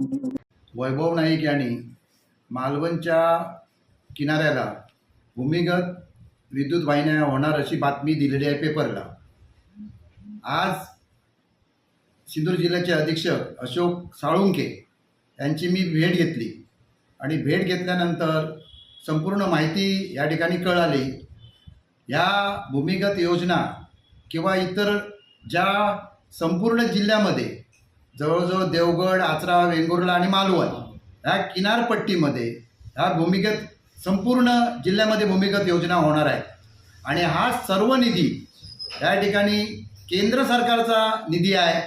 वैभव नाईक यांनी मालवणच्या किनाऱ्याला भूमिगत विद्युत वाहिन्या होणार अशी बातमी दिलेली आहे पेपरला. आज सिंधुदुर्ग जिल्ह्याचे अधीक्षक अशोक साळुंके यांची मी भेट घेतली आणि भेट घेतल्यानंतर संपूर्ण माहिती या ठिकाणी कळाली. या भूमिगत योजना किंवा इतर ज्या संपूर्ण जिल्ह्यामध्ये जवळजवळ देवगड आचरा वेंगुर्ला आणि मालवण ह्या किनारपट्टीमध्ये ह्या भूमिगत संपूर्ण जिल्ह्यामध्ये भूमिगत योजना होणार आहे आणि हा सर्व निधी या ठिकाणी केंद्र सरकारचा निधी आहे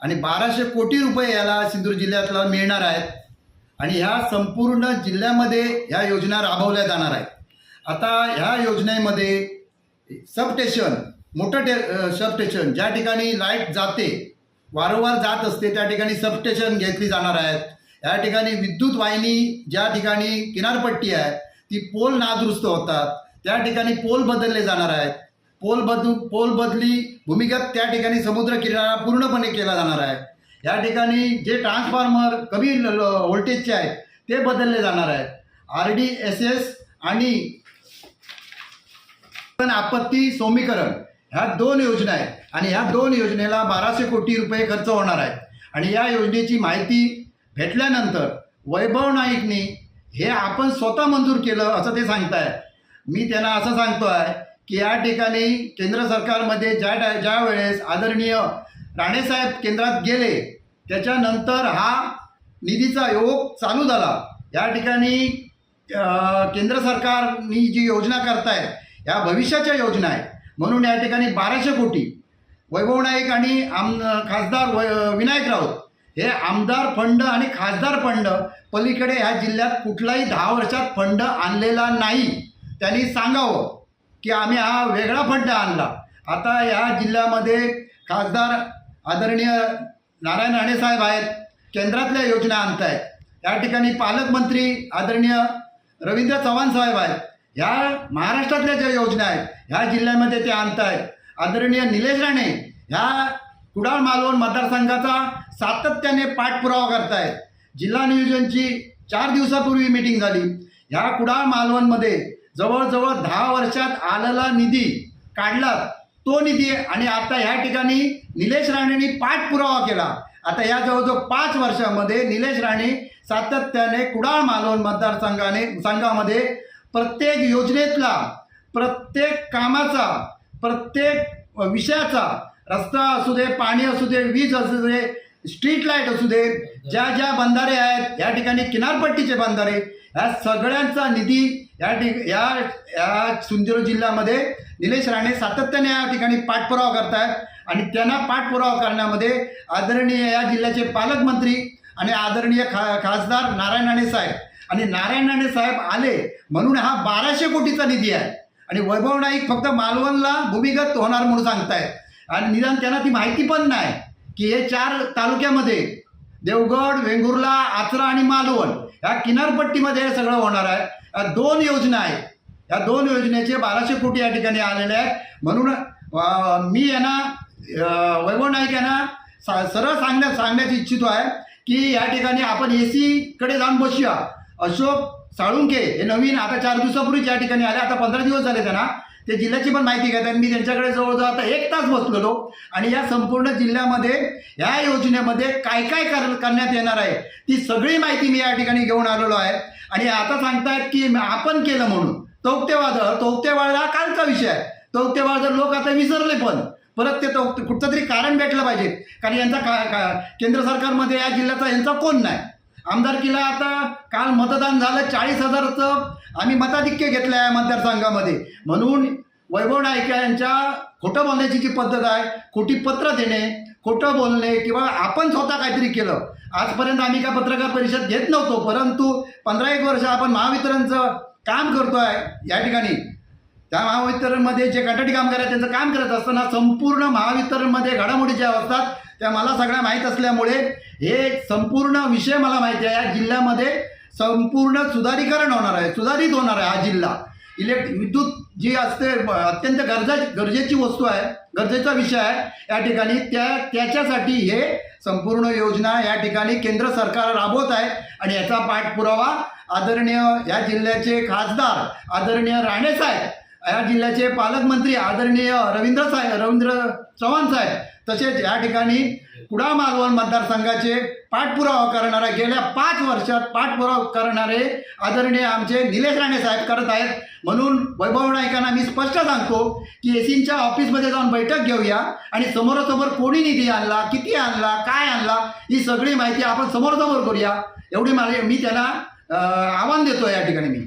आणि बाराशे कोटी रुपये याला सिंधुदुर्ग जिल्ह्यातला मिळणार आहेत. आणि ह्या संपूर्ण जिल्ह्यामध्ये ह्या योजना राबवल्या जाणार आहेत. आता ह्या योजनेमध्ये सबस्टेशन मोठं टे सबस्टेशन ज्या ठिकाणी लाइट जाते वारंवार जात असते त्या ठिकाणी सबस्टेशन घेतली जाणार आहेत. या ठिकाणी विद्युत वाहिनी ज्या ठिकाणी किनारपट्टी आहे ती पोल नादुरुस्त होतात. त्या ठिकाणी पोल बदलले जाणार आहेत. पोल बदलू पोल बदली भूमिगत त्या ठिकाणी समुद्र किनारा पूर्णपणे केला जाणार आहे. या ठिकाणी जे ट्रान्सफॉर्मर कमी व्होल्टेजचे आहेत ते बदलले जाणार आहेत. आर डी एस एस आणि पण आपत्ती सौमीकरण ह्या दोन योजना आहेत. आणि ह्या दोन योजनेला बाराशे कोटी रुपये खर्च होणार आहे. आणि या योजनेची माहिती भेटल्यानंतर वैभव नाईकनी हे आपण स्वतः मंजूर केलं असं ते सांगताय मी त्यांना असं सांगतो आहे की या ठिकाणी केंद्र सरकारमध्ये ज्या टाय ज्या वेळेस आदरणीय राणेसाहेब केंद्रात गेले त्याच्यानंतर हा निधीचा योग चालू झाला. या ठिकाणी केंद्र सरकारनी जी योजना करतायत ह्या भविष्याच्या योजना आहेत. म्हणून या ठिकाणी बाराशे कोटी वैभव नाईक आणि आम खासदार वै विनायक राऊत हे आमदार फंड आणि खासदार फंड पलीकडे ह्या जिल्ह्यात कुठलाही दहा वर्षात फंड आणलेला नाही. त्यांनी सांगावं की आम्ही हा वेगळा फंड आणला. आता या जिल्ह्यामध्ये खासदार आदरणीय नारायण राणेसाहेब आहेत केंद्रातल्या योजना आणत आहेत या ठिकाणी पालकमंत्री आदरणीय रवींद्र चव्हाण साहेब आहेत. ह्या महाराष्ट्रातल्या ज्या योजना आहेत ह्या जिल्ह्यामध्ये ते आणत आहेत आदरणीय निलेश राणे ह्या कुडाळ मालवण मतदारसंघाचा सातत्याने पाठपुरावा करतायत. जिल्हा नियोजनची चार दिवसापूर्वी मीटिंग झाली. ह्या कुडाळ मालवणमध्ये जवळजवळ दहा वर्षात आलेला निधी काढला. तो निधी आणि आता ह्या ठिकाणी निलेश राणेंनी पाठपुरावा केला. आता या जवळजवळ पाच वर्षामध्ये निलेश राणे सातत्याने कुडाळ मालवण मतदारसंघाने संघामध्ये प्रत्येक योजनेतला प्रत्येक कामाचा प्रत्येक विषयाचा रस्ता असू दे पाणी असू दे वीज असू दे स्ट्रीट लाइट असू दे ज्या ज्या बंधारे आहेत या ठिकाणी किनारपट्टीचे बंधारे ह्या सगळ्यांचा निधी या ठिक या या सिंधुदुर्ग जिल्ह्यामध्ये निलेश राणे सातत्याने या ठिकाणी पाठपुरावा करतायत आणि त्यांना पाठपुरावा करण्यामध्ये आदरणीय या जिल्ह्याचे पालकमंत्री आणि आदरणीय खा खासदार नारायण राणे साहेब आणि नारायण राणे साहेब आले म्हणून हा बाराशे कोटीचा निधी आहे. आणि वैभव नाईक फक्त मालवणला भूमिगत होणार म्हणून सांगतायत. आणि निदान त्यांना ती माहिती पण नाही की हे चार तालुक्यामध्ये देवगड वेंगुर्ला आचरा आणि मालवण या किनारपट्टीमध्ये हे सगळं होणार आहे. या दोन योजना आहेत. या दोन योजनेचे बाराशे कोटी या ठिकाणी आलेले आहेत. म्हणून मी यांना वैभव नाईक यांना सा सरळ सांगण्या सांगण्याची इच्छितो आहे की या ठिकाणी आपण ए सीकडे जाऊन बसूया. अशोक साळुंके हे नवीन आता चार दिवसापूर्वीच या ठिकाणी आले. आता पंधरा दिवस झाले त्यांना. ते जिल्ह्याची पण माहिती घेतात. मी त्यांच्याकडे जवळजवळ आता एक तास बसलेलो. आणि या संपूर्ण जिल्ह्यामध्ये या योजनेमध्ये काय काय कर करण्यात येणार आहे ती सगळी माहिती मी या ठिकाणी घेऊन आलेलो आहे. आणि आता सांगतायत की आपण केलं म्हणून. तौक्तेवादळ तौक्तेवाळ हा कालचा विषय आहे. तौक्तेवादळ लोक आता विसरले पण. परत ते तो कुठचं तरी कारण भेटलं पाहिजे. कारण यांचा का, का केंद्र सरकारमध्ये या जिल्ह्याचा यांचा कोण नाही. आमदारकीला आता. काल मतदान झालं चाळीस हजारचं. आम्ही मताधिक्य घेतलं आहे मतदारसंघामध्ये. म्हणून वैभव नाईक यांच्या खोटं बोलण्याची जी पद्धत आहे खोटी पत्र देणे खोटं बोलणे किंवा आपण स्वतः काहीतरी केलं. आजपर्यंत आम्ही काय पत्रकार परिषद घेत नव्हतो परंतु पंधरा एक वर्ष आपण महावितरणचं काम करतो आहे या ठिकाणी. त्या महावितरणमध्ये जे कंत्राटी कामगार आहेत त्यांचं काम करत असताना संपूर्ण महावितरणमध्ये घडामोडी ज्या असतात त्या मला सगळ्या माहीत असल्यामुळे हे संपूर्ण विषय मला माहिती आहे. या जिल्ह्यामध्ये संपूर्ण सुधारीकरण होणार आहे सुधारित होणार आहे हा जिल्हा. इलेक्ट विद्युत जी असते अत्यंत गरजा गरजेची वस्तू आहे गरजेचा विषय आहे या ठिकाणी. त्या त्याच्यासाठी हे संपूर्ण योजना या ठिकाणी केंद्र सरकार राबवत आहे आणि याचा पाठपुरावा आदरणीय या जिल्ह्याचे खासदार आदरणीय राणेसाहेब या जिल्ह्याचे पालकमंत्री आदरणीय रवींद्र साहेब रवींद्र चव्हाण साहेब तसेच या ठिकाणी कुडा मालवण मतदारसंघाचे पाठपुरावा करणारे गेल्या पाच वर्षात पाठपुरावा करणारे आदरणीय आमचे निलेश राणे साहेब करत आहेत. म्हणून वैभव नायकांना मी स्पष्ट सांगतो की एसींच्या ऑफिसमध्ये जाऊन बैठक घेऊया आणि समोरासमोर कोणी निधी आणला किती आणला काय आणला ही सगळी माहिती आपण समोरासमोर करूया. एवढी माझी मी त्यांना आव्हान देतो या ठिकाणी मी.